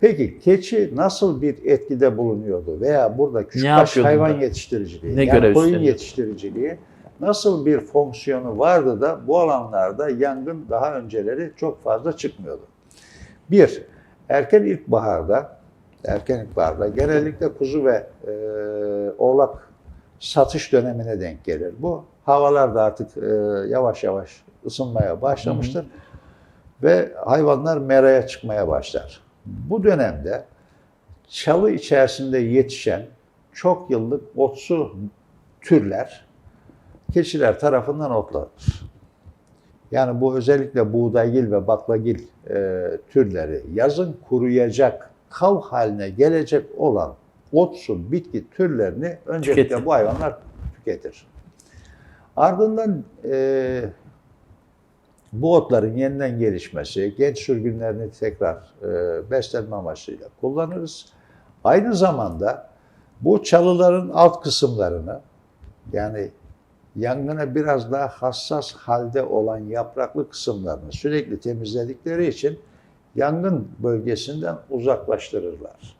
Peki keçi nasıl bir etkide bulunuyordu veya burada küçükbaş hayvan da? yetiştiriciliği, Ne yani koyun yetiştiriciliği nasıl bir fonksiyonu vardı da bu alanlarda yangın daha önceleri çok fazla çıkmıyordu. Bir, erken ilkbaharda, erken ilkbaharda genellikle kuzu ve e, oğlak satış dönemine denk gelir. Bu havalar da artık e, yavaş yavaş ısınmaya başlamıştır ve hayvanlar meraya çıkmaya başlar. Bu dönemde çalı içerisinde yetişen çok yıllık otsu türler keçiler tarafından otlanır. Yani bu özellikle buğdaygil ve baklagil e, türleri yazın kuruyacak, kav haline gelecek olan otsu bitki türlerini öncelikle Tüketir. bu hayvanlar tüketir. Ardından e, bu otların yeniden gelişmesi, genç sürgünlerini tekrar e, beslenme amaçlıyla kullanırız. Aynı zamanda bu çalıların alt kısımlarını yani yangına biraz daha hassas halde olan yapraklı kısımlarını sürekli temizledikleri için yangın bölgesinden uzaklaştırırlar.